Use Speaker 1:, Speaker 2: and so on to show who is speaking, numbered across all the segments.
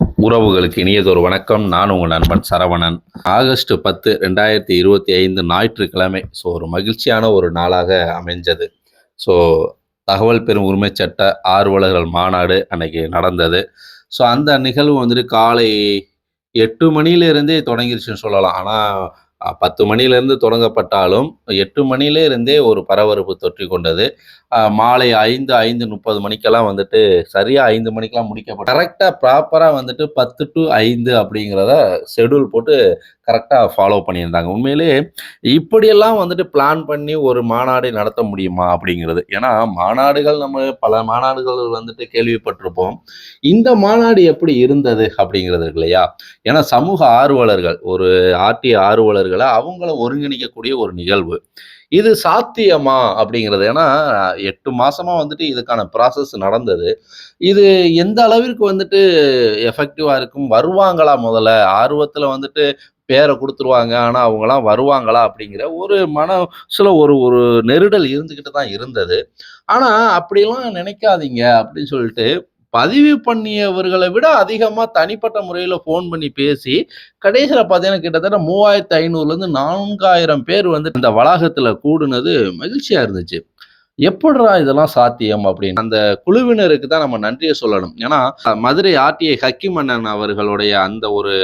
Speaker 1: உறவுகளுக்கு இனியதொரு வணக்கம். நான் உங்கள் நண்பன் சரவணன். ஆகஸ்ட் பத்து ரெண்டாயிரத்தி இருபத்தி ஐந்து ஞாயிற்றுக்கிழமை. ஸோ ஒரு மகிழ்ச்சியான ஒரு நாளாக அமைஞ்சது. ஸோ தகவல் பெறும் உரிமை சட்ட ஆர்வலர்கள் மாநாடு அன்னைக்கு நடந்தது. ஸோ அந்த நிகழ்வு வந்துட்டு காலை எட்டு மணிலேருந்தே தொடங்கிருச்சுன்னு சொல்லலாம். ஆனால் பத்து மணியிலிருந்து தொடங்கப்பட்டாலும் எட்டு மணியிலே இருந்தே ஒரு பரபரப்பு தொற்றி கொண்டது. மாலை ஐந்து ஐந்து முப்பது மணிக்கெல்லாம் வந்துட்டு சரியா ஐந்து மணிக்கெல்லாம் முடிக்கப்பட்ட கரெக்டாக ப்ராப்பராக வந்துட்டு பத்து டு ஐந்து அப்படிங்கிறத ஷெடியூல் போட்டு கரெக்டாக ஃபாலோ பண்ணியிருந்தாங்க. உண்மையிலே இப்படியெல்லாம் வந்துட்டு பிளான் பண்ணி ஒரு மாநாடு நடத்த முடியுமா அப்படிங்கிறது. ஏன்னா மாநாடுகள் நம்ம பல மாநாடுகள் வந்துட்டு கேள்விப்பட்டிருப்போம். இந்த மாநாடு எப்படி இருந்தது அப்படிங்கிறது இருக்கு இல்லையா? ஏன்னா சமூக ஆர்வலர்கள் ஒரு ஆர்டி ஆர்வலர்களை அவங்கள ஒருங்கிணைக்கக்கூடிய ஒரு நிகழ்வு. இது சாத்தியமா அப்படிங்கிறது. ஏன்னா எட்டு மாசமா வந்துட்டு இதுக்கான ப்ராசஸ் நடந்தது. இது எந்த அளவிற்கு வந்துட்டு எஃபெக்டிவா இருக்கும்? வருவாங்களா முதல்ல? ஆர்வத்துல வந்துட்டு பேரை கொடுத்துருவாங்க ஆனால் அவங்களாம் வருவாங்களா அப்படிங்கிற ஒரு மனசில் ஒரு ஒரு நெருடல் இருந்துக்கிட்டு தான் இருந்தது. ஆனால் அப்படிலாம் நினைக்காதீங்க அப்படின்னு சொல்லிட்டு பதிவு பண்ணியவர்களை விட அதிகமாக தனிப்பட்ட முறையில் ஃபோன் பண்ணி பேசி கடைசியில் பார்த்தீங்கன்னா கிட்டத்தட்ட மூவாயிரத்து ஐநூறுலேருந்து நான்காயிரம் பேர் வந்து இந்த வளாகத்தில் கூடுனது மகிழ்ச்சியாக இருந்துச்சு. எப்படிடா இதெல்லாம் சாத்தியம் அப்படின்னு? அந்த குழுவினருக்கு தான் நம்ம நன்றியை சொல்லணும். ஏன்னா மதுரை ஆர்டிஐ ஹக்கிமன்னன் அவர்களுடைய அந்த ஒரு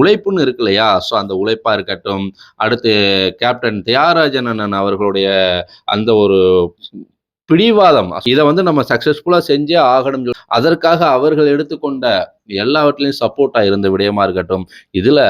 Speaker 1: உழைப்புன்னு இருக்கு இல்லையா? ஸோ அந்த உழைப்பா இருக்கட்டும் அடுத்து கேப்டன் தியாகராஜன் அண்ணன் அவர்களுடைய அந்த ஒரு பிடிவாதம். இதை வந்து நம்ம சக்சஸ்ஃபுல்லா செஞ்சே ஆகணும் சொல்லி- அதற்காக அவர்கள் எடுத்துக்கொண்ட எல்லாவற்றிலையும் சப்போர்ட்டா இருந்த விடயமா இருக்கட்டும். இதுல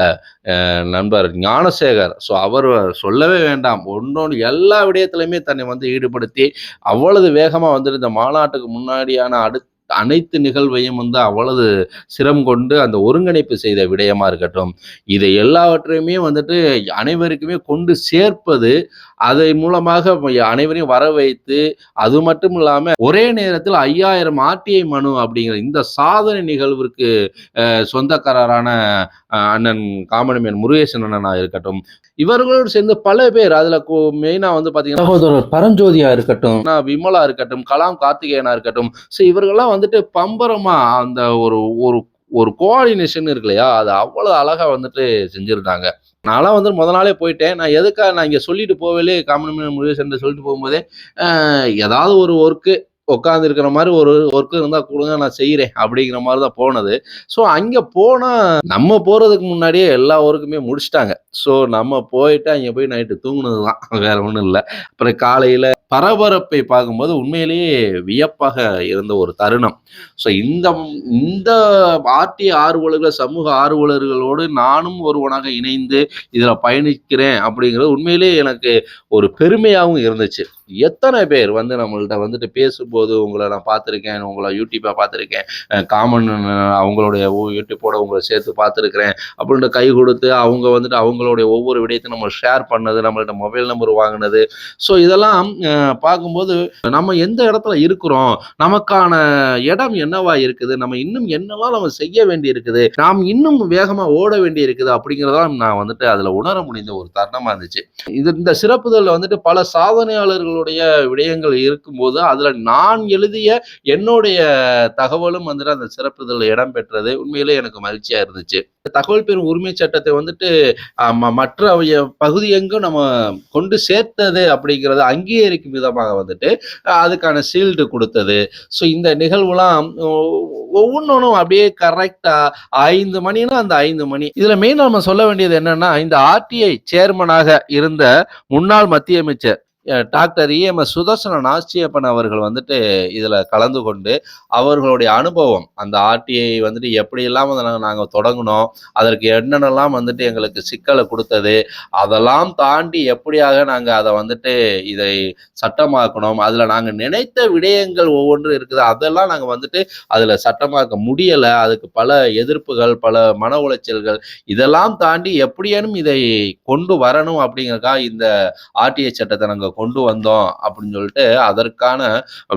Speaker 1: அஹ், நண்பர் ஞானசேகர் ஸோ அவர் சொல்லவே வேண்டாம். ஒன்றொன்று எல்லா விடயத்திலையுமே தன்னை வந்து ஈடுபடுத்தி அவ்வளவு வேகமா வந்துட்டு இந்த மாநாட்டுக்கு முன்னாடியான அடுத்த அனைத்து நிகழ்வையும் வந்து அவ்வளவு சிரம் கொண்டு அந்த ஒருங்கிணைப்பு செய்த விடயமா இருக்கட்டும். இதை எல்லாவற்றையுமே வந்துட்டு அனைவருக்குமே கொண்டு சேர்ப்பது அதை மூலமாக அனைவரையும் வர வைத்து அது மட்டும் இல்லாம ஒரே நேரத்தில் ஐயாயிரம் ஆர்டிஐ மனு அப்படிங்கிற இந்த சாதனை நிகழ்விற்கு சொந்தக்காரரான அண்ணன் காமனமேன் முருகேசன் அண்ணனா இருக்கட்டும். இவர்களோடு சேர்ந்து பல பேர் அதுல மெயினா வந்து பாத்தீங்கன்னா சகோதரர் பரஞ்சோதியா இருக்கட்டும். விமலா இருக்கட்டும் கலாம் கார்த்திகேயனா இருக்கட்டும். ஸோ இவர்கள்லாம் வந்துட்டு பம்பரமா அந்த ஒரு ஒரு ஒரு கோஆர்டினேஷன் இருக்கு இல்லையா? அது அவ்வளவு அழகா வந்துட்டு செஞ்சிருந்தாங்க. நான்லாம் வந்து முத நாளே போயிட்டேன். நான் எதுக்காக நான் இங்கே சொல்லிட்டு போவேலே காமன் சென்று சொல்லிட்டு போகும்போதே ஏதாவது ஒரு ஒர்க்கு உட்காந்துருக்கிற மாதிரி ஒரு ஒர்க்கு இருந்தால் கொடுங்க நான் செய்கிறேன் அப்படிங்கிற மாதிரி தான் போனது. ஸோ அங்கே போனால் நம்ம போகிறதுக்கு முன்னாடியே எல்லா ஒர்க்குமே முடிச்சிட்டாங்க. ஸோ நம்ம போயிட்டு அங்கே போய் நைட்டு தூங்குனது தான் வேற ஒன்றும் இல்லை. அப்புறம் காலையில் பரபரப்பை பார்க்கும்போது உண்மையிலேயே வியப்பாக இருந்த ஒரு தருணம். ஸோ இந்த இந்த ஆர்டி ஆர்வலர்கள் சமூக ஆர்வலர்களோடு நானும் ஒருவனாக இணைந்து இதில் பயணிக்கிறேன் அப்படிங்கிறது உண்மையிலேயே எனக்கு ஒரு பெருமையாகவும் இருந்துச்சு. எத்தனை பேர் வந்து நம்மள்ட்ட வந்துட்டு பேசும்போது உங்களை நான் பார்த்துருக்கேன் உங்களை யூடியூப்பை பார்த்துருக்கேன் காமன் அவங்களுடைய யூடியூப்போட உங்களை சேர்த்து பார்த்துருக்கிறேன் அப்படின்ட்டு கை கொடுத்து அவங்க வந்துட்டு அவங்களுடைய ஒவ்வொரு விடயத்தையும் நம்ம ஷேர் பண்ணது நம்மள்ட்ட மொபைல் நம்பர் வாங்கினது. ஸோ இதெல்லாம் பார்க்கும்போது நம்ம எந்த இடத்துல இருக்கிறோம்? நமக்கான இடம் என்னவா இருக்குது? நம்ம இன்னும் என்னவா நம்ம செய்ய வேண்டி இருக்குது நாம் இன்னும் வேகமா ஓட வேண்டி இருக்குது அப்படிங்கிறதெல்லாம் நான் வந்துட்டு அதுல உணர முடிந்த ஒரு தருணமா இருந்துச்சு. இது இந்த சிறப்புதல்ல வந்துட்டு பல சாதனையாளர்களுடைய விடயங்கள் இருக்கும்போது அதுல நான் எழுதிய என்னுடைய தகவலும் வந்துட்டு அந்த சிறப்புதழில் இடம்பெற்றது உண்மையிலே எனக்கு மகிழ்ச்சியா இருந்துச்சு. தகவல் பெறும் உரிமை சட்டத்தை வந்துட்டு மற்ற பகுதி எங்கும் நம்ம கொண்டு சேர்த்தது அப்படிங்கிறத அங்கீகரிக்கும் விதமாக வந்துட்டு அதுக்கான சீல்டு கொடுத்தது. ஸோ இந்த நிகழ்வுலாம் ஒவ்வொன்றும் அப்படியே கரெக்டாக ஐந்து மணினா அந்த ஐந்து மணி. இதில் மெயின் நம்ம சொல்ல வேண்டியது என்னன்னா இந்த ஆர்டிஐ சேர்மனாக இருந்த முன்னாள் மத்திய அமைச்சர் டாக்டர் இஎம்எஸ் சுதர்சன நாச்சியப்பன் அவர்கள் வந்துட்டு இதில் கலந்து கொண்டு அவர்களுடைய அனுபவம் அந்த ஆர்டிஐ வந்துட்டு எப்படியெல்லாம் வந்து நாங்கள் நாங்கள் தொடங்கினோம் அதற்கு என்னென்னலாம் வந்துட்டு எங்களுக்கு சிக்கலை கொடுத்தது அதெல்லாம் தாண்டி எப்படியாக நாங்கள் அதை வந்துட்டு இதை சட்டமாக்கணும் அதில் நாங்கள் நினைத்த விடயங்கள் ஒவ்வொன்றும் இருக்குது அதெல்லாம் நாங்கள் வந்துட்டு அதில் சட்டமாக்க முடியலை அதுக்கு பல எதிர்ப்புகள் பல மன உளைச்சல்கள் இதெல்லாம் தாண்டி எப்படியேனும் இதை கொண்டு வரணும் அப்படிங்கறதுக்காக இந்த ஆர்டிஐ சட்டத்தை நாங்கள் கொண்டு வந்தோம் அப்படின்னு சொல்லிட்டு அதற்கான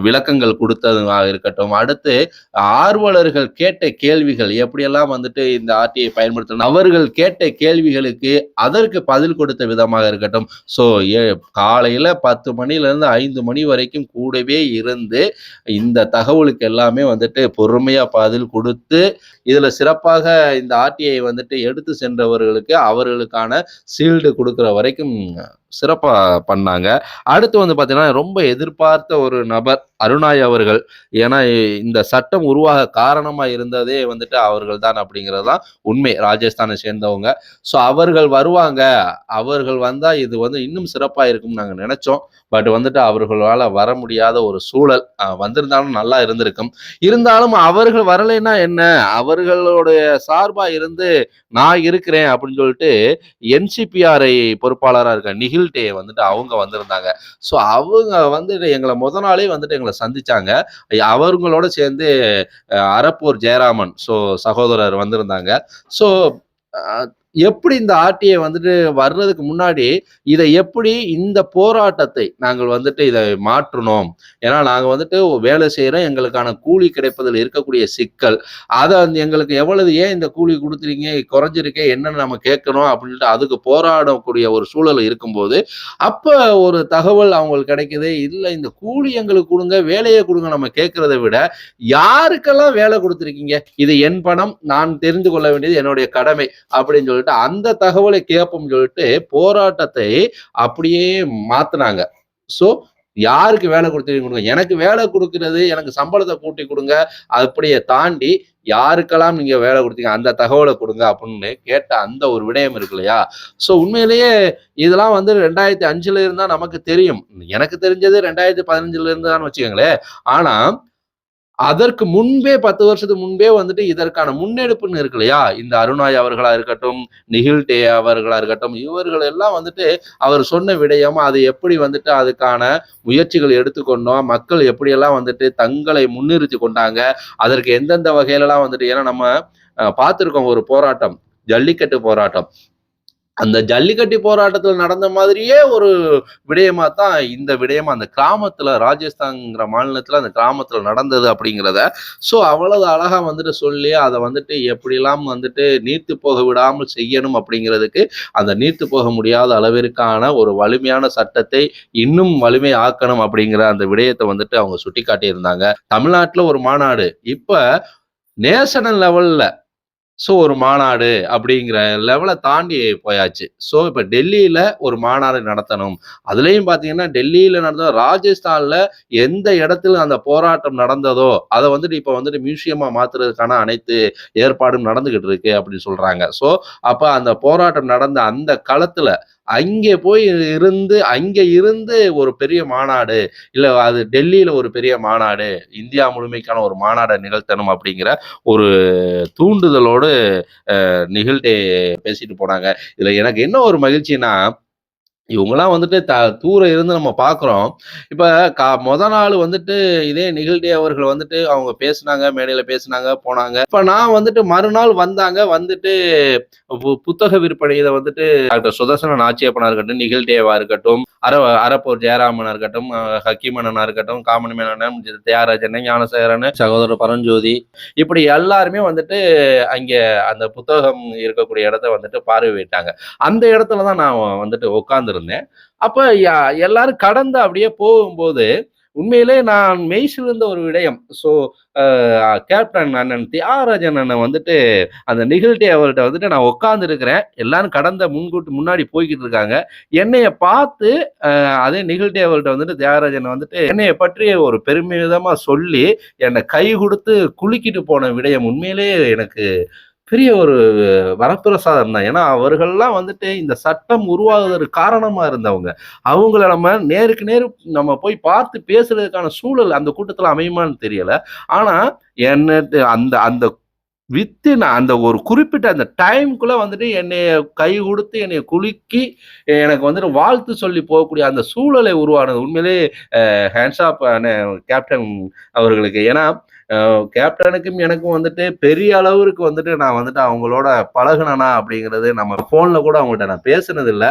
Speaker 1: விளக்கங்கள் கொடுத்ததாக இருக்கட்டும். அடுத்து ஆர்வலர்கள் கேட்ட கேள்விகள் எப்படியெல்லாம் வந்துட்டு இந்த ஆர்டிஐ பயன்படுத்தணும்? அவர்கள் கேட்ட கேள்விகளுக்கு அதற்கு பதில் கொடுத்த விதமாக இருக்கட்டும். ஸோ காலையில பத்து மணிலேருந்து ஐந்து மணி வரைக்கும் கூடவே இருந்து இந்த தகவலுக்கு எல்லாமே வந்துட்டு பொறுமையா பதில் கொடுத்து இதுல சிறப்பாக இந்த ஆர்டிஐ வந்துட்டு எடுத்து சென்றவர்களுக்கு அவர்களுக்கான சீல்டு கொடுக்குற வரைக்கும் சிறப்பாக பண்ணாங்க. அடுத்து வந்து பார்த்தீங்கன்னா ரொம்ப எதிர்பார்த்த ஒரு நபர் அருணாய் அவர்கள். ஏன்னா இந்த சட்டம் உருவாக காரணமா இருந்ததே வந்துட்டு அவர்கள் தான் அப்படிங்கிறது தான் உண்மை. ராஜஸ்தானை சேர்ந்தவங்க. ஸோ அவர்கள் வருவாங்க. அவர்கள் வந்தா இது வந்து இன்னும் சிறப்பா இருக்கும்னு நாங்கள் நினைச்சோம். பட் வந்துட்டு அவர்களால் வர முடியாத ஒரு சூழல் அஹ் வந்திருந்தாலும் நல்லா இருந்திருக்கும். இருந்தாலும் அவர்கள் வரலைன்னா என்ன? அவர்களுடைய சார்பா இருந்து நான் இருக்கிறேன் அப்படின்னு சொல்லிட்டு என்சிபிஆரை பொறுப்பாளராக இருக்க நிகில்டே வந்துட்டு அவங்க வந்திருந்தாங்க. ஸோ அவங்க வந்துட்டு எங்களை முத நாளே வந்துட்டு எங்களை சந்திச்சாங்க. அவங்களோட சேர்ந்து அரப்பூர் ஜெயராமன் ஸோ சகோதரர் வந்திருந்தாங்க. ஸோ எப்படி இந்த ஆர்டிஐ வந்துட்டு வர்றதுக்கு முன்னாடி இதை எப்படி இந்த போராட்டத்தை நாங்கள் வந்துட்டு இதை மாற்றணும்? ஏன்னா நாங்கள் வந்துட்டு வேலை செய்கிறோம் எங்களுக்கான கூலி கிடைப்பதில் இருக்கக்கூடிய சிக்கல். அதை வந்து எங்களுக்கு எவ்வளவு ஏன் இந்த கூலி கொடுத்துறீங்க குறைஞ்சிருக்கே என்னன்னு நம்ம கேட்கணும் அப்படின்ட்டு அதுக்கு போராடக்கூடிய ஒரு சூழல் இருக்கும்போது அப்போ ஒரு தகவல் அவங்களுக்கு கிடைக்குது. இல்லை இந்த கூலி எங்களுக்கு கொடுங்க வேலையை கொடுங்க நம்ம கேட்கறத விட யாருக்கெல்லாம் வேலை கொடுத்துருக்கீங்க? இது என் பணம் நான் தெரிந்து கொள்ள வேண்டியது என்னுடைய கடமை அப்படின்னு சொல்லி சொல்லிட்டு அந்த தகவலை கேட்போம்னு சொல்லிட்டு போராட்டத்தை அப்படியே மாத்தினாங்க. ஸோ யாருக்கு வேலை கொடுத்தீங்க கொடுங்க. எனக்கு வேலை கொடுக்கறது எனக்கு சம்பளத்தை கூட்டி கொடுங்க அப்படியே தாண்டி யாருக்கெல்லாம் நீங்க வேலை கொடுத்தீங்க அந்த தகவலை கொடுங்க அப்படின்னு கேட்ட அந்த ஒரு விடயம் இருக்கு இல்லையா? ஸோ உண்மையிலேயே இதெல்லாம் வந்து ரெண்டாயிரத்தி அஞ்சுல இருந்தா நமக்கு தெரியும். எனக்கு தெரிஞ்சது ரெண்டாயிரத்தி பதினஞ்சுல இருந்து தான் வச்சுக்கோங்களேன். ஆனா அதற்கு முன்பே பத்து வருஷத்துக்கு முன்பே வந்துட்டு இதற்கான முன்னெடுப்புன்னு இருக்கு இல்லையா? இந்த அருணாய் அவர்களா இருக்கட்டும் நிகில் டே அவர்களா இருக்கட்டும் இவர்கள் எல்லாம் வந்துட்டு அவர் சொன்ன விடயம் அது எப்படி வந்துட்டு அதுக்கான முயற்சிகள் எடுத்துக்கொண்டோம் மக்கள் எப்படியெல்லாம் வந்துட்டு தங்களை முன்னிறுத்தி கொண்டாங்க அதற்கு எந்தெந்த வகையிலலாம் வந்துட்டு ஏன்னா நம்ம அஹ், பார்த்திருக்கோம் ஒரு போராட்டம் ஜல்லிக்கட்டு போராட்டம். அந்த ஜல்லிக்கட்டு போராட்டத்தில் நடந்த மாதிரியே ஒரு விடயமா தான் இந்த விடயமா அந்த கிராமத்துல ராஜஸ்தான்ங்கிற மாநிலத்துல அந்த கிராமத்துல நடந்தது அப்படிங்கிறத. ஸோ அவ்வளவு அழகா வந்துட்டு சொல்லி அதை வந்துட்டு எப்படிலாம் வந்துட்டு நீர்த்து போக விடாமல் செய்யணும் அப்படிங்கிறதுக்கு அந்த நீர்த்து போக முடியாத அளவிற்கான ஒரு வலிமையான சட்டத்தை இன்னும் வலிமை ஆக்கணும் அப்படிங்கிற அந்த விடயத்தை வந்துட்டு அவங்க சுட்டி காட்டியிருந்தாங்க தமிழ்நாட்டில் ஒரு மாநாடு. இப்ப நேஷனல் லெவல்ல ஸோ ஒரு மாநாடு அப்படிங்கிற லெவலை தாண்டி போயாச்சு. ஸோ இப்போ டெல்லியில் ஒரு மாநாடு நடத்தணும். அதுலேயும் பார்த்தீங்கன்னா டெல்லியில் நடந்த ராஜஸ்தானில் எந்த இடத்துல அந்த போராட்டம் நடந்ததோ அதை வந்துட்டு இப்போ வந்துட்டு மியூசியமாக மாற்றுறதுக்கான அனைத்து ஏற்பாடும் நடந்துக்கிட்டு இருக்கு அப்படின்னு சொல்கிறாங்க ஸோ அப்போ அந்த போராட்டம் நடந்த அந்த களத்தில் அங்கே போய் இருந்து அங்கே இருந்து ஒரு பெரிய மாநாடு இல்லை அது டெல்லியில் ஒரு பெரிய மாநாடு இந்தியா முழுமைக்கான ஒரு மாநாடை நிகழ்த்தணும் அப்படிங்கிற ஒரு தூண்டுதலோடு நிகழ்த்தி நிகழ்ட்டே பேசிட்டு போனாங்க. இதில் எனக்கு என்ன ஒரு மகிழ்ச்சின்னா இவங்கெல்லாம் வந்துட்டு த தூர இருந்து நம்ம பார்க்குறோம் இப்போ கா மொத நாள் வந்துட்டு இதே நிகழ்டே அவர்கள் வந்துட்டு அவங்க பேசுனாங்க மேடையில் பேசுனாங்க போனாங்க. இப்போ நான் வந்துட்டு மறுநாள் வந்தாங்க வந்துட்டு பு- புத்தக விற்பனை இதை வந்துட்டு டாக்டர் சுதர்சன ஆட்சியப்பனா இருக்கட்டும் நிகழ்டேவா இருக்கட்டும் அர அரப்பூர் ஜெயராமனா இருக்கட்டும் அஹ் இருக்கட்டும் காமன் மேனன் தியாகராஜன் ஞானசேகரன் சகோதரர் பரஞ்சோதி இப்படி எல்லாருமே வந்துட்டு அங்கே அந்த புத்தகம் இருக்கக்கூடிய இடத்த வந்துட்டு பார்வையிட்டாங்க. அந்த இடத்துல தான் நான் வந்துட்டு உட்காந்துருந்தேன் அப்ப எல்லாரும் கடந்து அப்படியே போகும்போது உண்மையிலே நான் மெய்சிலிருந்த ஒரு விடயம். ஸோ கேப்டன் அண்ணன் தியாகராஜன் அண்ணன் வந்துட்டு அந்த நிகழ்ச்சி அவர்கிட்ட வந்துட்டு நான் உட்காந்துருக்கிறேன் எல்லாரும் கடந்த முன்கூட்டு முன்னாடி போய்கிட்டு இருக்காங்க. என்னைய பார்த்து அதே நிகழ்ச்சி அவர்கிட்ட வந்துட்டு தியாகராஜன் வந்துட்டு என்னைய பற்றி ஒரு பெருமிதமாக சொல்லி என்னை கை கொடுத்து குலுக்கிட்டு போன விடயம் உண்மையிலே எனக்கு பெரிய ஒரு வரப்பிரசாதம் தான். ஏன்னா அவர்கள்லாம் வந்துட்டு இந்த சட்டம் உருவாகுவதற்கு காரணமாக இருந்தவங்க. அவங்கள நம்ம நேருக்கு நேரு நம்ம போய் பார்த்து பேசுறதுக்கான சூழல் அந்த கூட்டத்தில் அமையுமான்னு தெரியலை. ஆனால் என்ன அந்த அந்த வித்தின் அந்த ஒரு குறிப்பிட்ட அந்த டைம்குள்ள வந்துட்டு என்னைய கை கொடுத்து என்னை குலுக்கி எனக்கு வந்துட்டு வாழ்த்து சொல்லி போகக்கூடிய அந்த சூழலை உருவானது உண்மையிலே ஹேண்ட்ஸ் ஆப் கேப்டன் அவர்களுக்கு. ஏன்னா கேப்டனுக்கும் எனக்கும் வந்துட்டு பெரிய அளவுக்கு வந்துட்டு நான் வந்துட்டு அவங்களோட பழகுனனா அப்படிங்கிறது நம்ம ஃபோன்ல கூட அவங்கள்ட்ட நான் பேசுனது இல்லை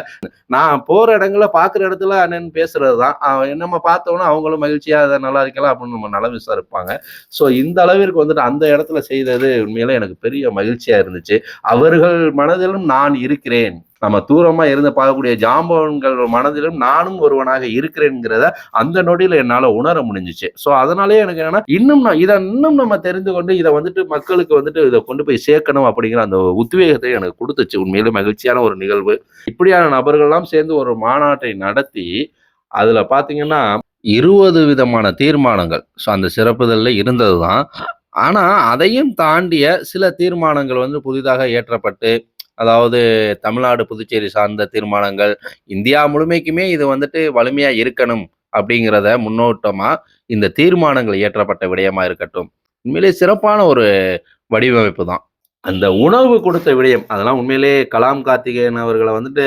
Speaker 1: நான் போற இடங்கள பாக்குற இடத்துல அண்ணன் பேசுறது தான் நம்ம பார்த்தோம்னா அவங்களும் மகிழ்ச்சியா அதை நல்லா இருக்கலாம் அப்படின்னு நம்ம நல்ல விசாரிப்பாங்க. ஸோ இந்த அளவிற்கு வந்துட்டு அந்த இடத்துல செய்தது உண்மையில எனக்கு பெரிய மகிழ்ச்சியா இருந்துச்சு. அவர்கள் மனதிலும் நான் இருக்கிறேன். நம்ம தூரமா இருந்து பார்க்கக்கூடிய ஜாம்பவன்கள் மனதிலும் நானும் ஒருவனாக இருக்கிறேங்கிறத அந்த நொடியில என்னால உணர முடிஞ்சிச்சு. ஸோ அதனாலே எனக்கு என்னன்னா இன்னும் நான் இதை இன்னும் நம்ம தெரிந்து கொண்டு இதை வந்துட்டு மக்களுக்கு வந்துட்டு இதை கொண்டு போய் சேர்க்கணும் அப்படிங்கிற அந்த உத்வேகத்தை எனக்கு கொடுத்துச்சு. உண்மையிலே மகிழ்ச்சியான ஒரு நிகழ்வு. இப்படியான நபர்கள்லாம் சேர்ந்து ஒரு மாநாட்டை நடத்தி அதுல பாத்தீங்கன்னா இருபது விதமான தீர்மானங்கள். ஸோ அந்த சிறப்புதல்ல இருந்தது தான் ஆனால் அதையும் தாண்டிய சில தீர்மானங்கள் வந்து புதிதாக ஏற்றப்பட்டு அதாவது தமிழ்நாடு புதுச்சேரி சார்ந்த தீர்மானங்கள் இந்தியா முழுமைக்குமே இது வந்துட்டு வலிமையாக இருக்கணும் அப்படிங்கிறத முன்னோட்டமாக இந்த தீர்மானங்கள் இயற்றப்பட்ட விடயமா இருக்கட்டும். உண்மையிலே சிறப்பான ஒரு வடிவமைப்பு தான் அந்த உணவு கொடுத்த விடயம் அதெல்லாம் உண்மையிலே கலாம் கார்த்திகேயன் அவர்களை வந்துட்டு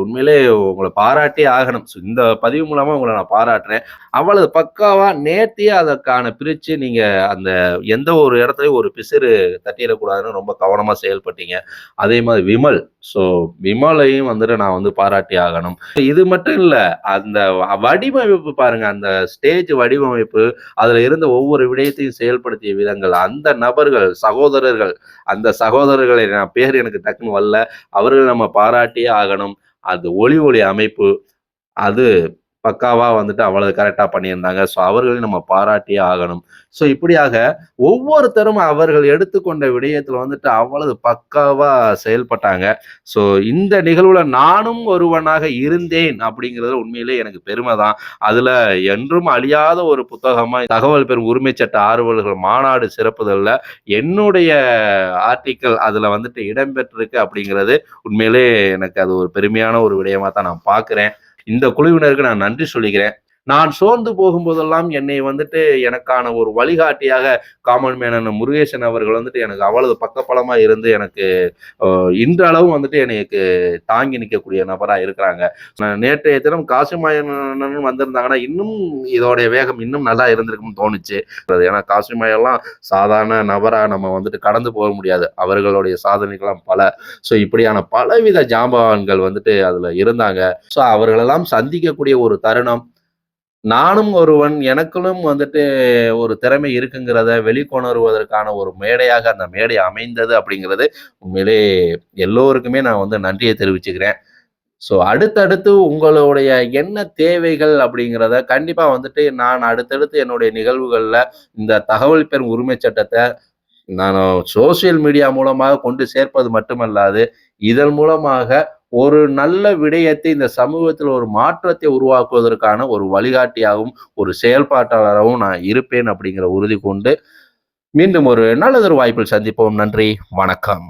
Speaker 1: உண்மையிலே உங்களை பாராட்டி ஆகணும். ஸோ இந்த பதிவு மூலமா உங்களை நான் பாராட்டுறேன். அவ்வளவு பக்காவா நேர்த்தியே அதற்கான பிரிச்சு நீங்க அந்த எந்த ஒரு இடத்துலயும் ஒரு பிசிறு தட்டிடக்கூடாதுன்னு ரொம்ப கவனமா செயல்பட்டீங்க. அதே மாதிரி விமல் ஸோ விமலையும் வந்துட்டு நான் வந்து பாராட்டி ஆகணும். இது மட்டும் இல்லை அந்த வடிவமைப்பு பாருங்க அந்த ஸ்டேஜ் வடிவமைப்பு அதில் இருந்த ஒவ்வொரு விடயத்தையும் செயல்படுத்திய விதங்கள் அந்த நபர்கள் சகோதரர்கள் அந்த சகோதரர்களை நான் பேர் எனக்கு டக்குன்னு வரல. அவர்கள் நம்ம பாராட்டியே ஆகணும். அது ஒளி ஒளி அமைப்பு அது பக்காவாக வந்துட்டு அவ்வளவு கரெக்டாக பண்ணியிருந்தாங்க. ஸோ அவர்களையும் நம்ம பாராட்டியே ஆகணும். ஸோ இப்படியாக ஒவ்வொருத்தரும் அவர்கள் எடுத்துக்கொண்ட விடயத்தில் வந்துட்டு அவ்வளவு பக்காவாக செயல்பட்டாங்க. ஸோ இந்த நிகழ்வுல நானும் ஒருவனாக இருந்தேன் அப்படிங்கிறது உண்மையிலே எனக்கு பெருமை தான். அதில் என்றும் அழியாத ஒரு புத்தகமாக தகவல் பெறும் உரிமை சட்ட ஆர்வலர்கள் மாநாடு சிறப்புதல்ல. என்னுடைய ஆர்டிக்கல் அதில் வந்துட்டு இடம்பெற்றிருக்கு அப்படிங்கிறது உண்மையிலே எனக்கு அது ஒரு பெருமையான ஒரு விடயமாக தான் நான் பார்க்குறேன். இந்த குழுவினருக்கு நான் நன்றி சொல்லிக்கிறேன். நான் சோர்ந்து போகும்போதெல்லாம் என்னை வந்துட்டு எனக்கான ஒரு வழிகாட்டியாக காமன் மேனன் முருகேசன் அவர்கள் வந்துட்டு எனக்கு அவ்வளவு பக்கப்பலமாக இருந்து எனக்கு இன்றளவும் வந்துட்டு எனக்கு தாங்கி நிற்கக்கூடிய நபராக இருக்கிறாங்க. நேற்றைய தினம் காசிமாயன் வந்திருந்தாங்கன்னா இன்னும் இதோடைய வேகம் இன்னும் நல்லா இருந்திருக்கும்னு தோணுச்சு. ஏன்னா காசிமாயெல்லாம் சாதாரண நபராக நம்ம வந்துட்டு கடந்து போக முடியாது. அவர்களுடைய சாதனைகள்லாம் பல. ஸோ இப்படியான பலவித ஜாம்பவான்கள் வந்துட்டு அதில் இருந்தாங்க. ஸோ அவர்களெல்லாம் சந்திக்கக்கூடிய ஒரு தருணம் நானும் ஒருவன் எனக்குள்ளும் வந்துட்டு ஒரு திறமை இருக்குங்கிறத வெளிக்கொணருவதற்கான ஒரு மேடையாக அந்த மேடை அமைந்தது அப்படிங்கிறது உண்மையிலே எல்லோருக்குமே நான் வந்து நன்றியை தெரிவிச்சுக்கிறேன். ஸோ அடுத்தடுத்து உங்களுடைய என்ன தேவைகள் அப்படிங்கிறத கண்டிப்பாக வந்துட்டு நான் அடுத்தடுத்து என்னுடைய நிகழ்வுகளில் இந்த தகவல் பெறும் உரிமை சட்டத்தை நான் சோசியல் மீடியா மூலமாக கொண்டு சேர்ப்பது மட்டுமல்லாது இதன் மூலமாக ஒரு நல்ல விடயத்தை இந்த சமூகத்தில் ஒரு மாற்றத்தை உருவாக்குவதற்கான ஒரு வழிகாட்டியாகவும் ஒரு செயல்பாட்டாளராகவும் நான் இருப்பேன் அப்படிங்கிற உறுதி கொண்டு மீண்டும் ஒரு நல்லதொரு வாய்ப்பில் சந்திப்போம். நன்றி. வணக்கம்.